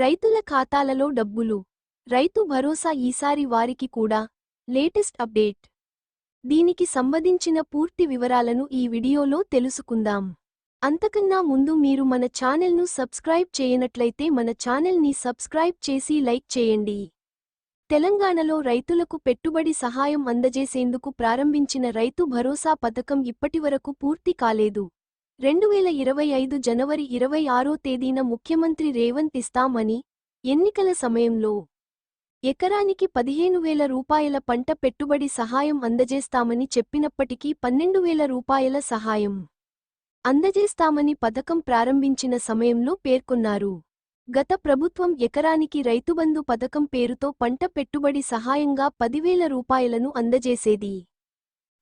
రైతుల ఖాతాలలో డబ్బులు. రైతు భరోసా ఈసారి వారికి కూడా. Latest update. దీనికి సంబంధించిన పూర్తి వివరాలను ఈ వీడియోలో తెలుసుకుందాం. అంతకన్నా ముందు మీరు మన ఛానల్ను సబ్స్క్రైబ్ చేయనట్లయితే మన ఛానల్ని సబ్స్క్రైబ్ చేసి లైక్ చేయండి. తెలంగాణలో రైతులకు పెట్టుబడి సహాయం అందజేసేందుకు ప్రారంభించిన రైతు భరోసా పథకం ఇప్పటివరకు పూర్తి కాలేదు. రెండు వేల ఇరవై ఐదు జనవరి ఇరవై ఆరో తేదీన ముఖ్యమంత్రి రేవంత్ ఇస్తామని ఎన్నికల సమయంలో ఎకరానికి పదిహేను వేల రూపాయల పంట పెట్టుబడి సహాయం అందజేస్తామని చెప్పినప్పటికీ పన్నెండు వేల రూపాయల సహాయం అందజేస్తామని పథకం ప్రారంభించిన సమయంలో పేర్కొన్నారు. గత ప్రభుత్వం ఎకరానికి రైతుబంధు పథకం పేరుతో పంట పెట్టుబడి సహాయంగా పదివేల రూపాయలను అందజేసేది.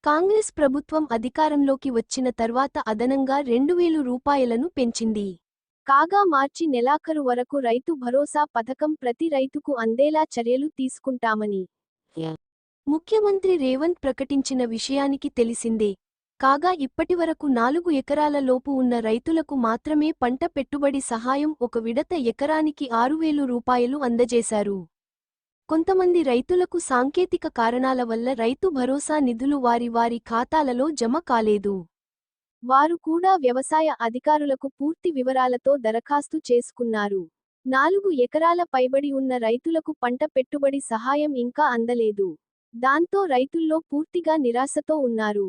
కాంగ్రెస్ ప్రభుత్వం అధికారంలోకి వచ్చిన తర్వాత అదనంగా రెండు వేలు రూపాయలను పెంచింది. కాగా మార్చి నెలాఖరు వరకు రైతు భరోసా పథకం ప్రతి రైతుకు అందేలా చర్యలు తీసుకుంటామని ముఖ్యమంత్రి రేవంత్ ప్రకటించిన విషయానికి తెలిసిందే. కాగా ఇప్పటివరకు నాలుగు ఎకరాల లోపు ఉన్న రైతులకు మాత్రమే పంట పెట్టుబడి సహాయం ఒక విడత ఎకరానికి ఆరు వేలు రూపాయలు అందజేశారు. కొంతమంది రైతులకు సాంకేతిక కారణాల వల్ల రైతు భరోసా నిధులు వారి వారి ఖాతాలలో జమ కాలేదు. వారు కూడా వ్యవసాయ అధికారులకు పూర్తి వివరాలతో దరఖాస్తు చేసుకున్నారు. నాలుగు ఎకరాల పైబడి ఉన్న రైతులకు పంట పెట్టుబడి సహాయం ఇంకా అందలేదు. దాంతో రైతుల్లో పూర్తిగా నిరాశతో ఉన్నారు.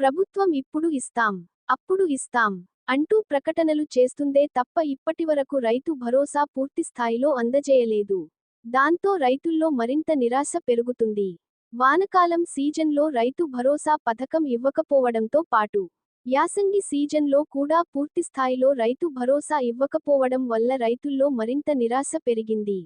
ప్రభుత్వం ఇప్పుడు ఇస్తాం అప్పుడు ఇస్తాం అంటూ ప్రకటనలు చేస్తుందే తప్ప ఇప్పటివరకు రైతు భరోసా పూర్తిస్థాయిలో అందజేయలేదు. దాంతో రైతుల్లో మరింత నిరాశ పెరుగుతుంది వానకాలం సీజన్లో రైతు భరోసా పథకం ఇవ్వకపోవడంతో పాటు యాసంగి సీజన్లో కూడా పూర్తి స్థాయిలో రైతు భరోసా ఇవ్వకపోవడం వల్ల రైతుల్లో మరింత నిరాశ పెరిగింది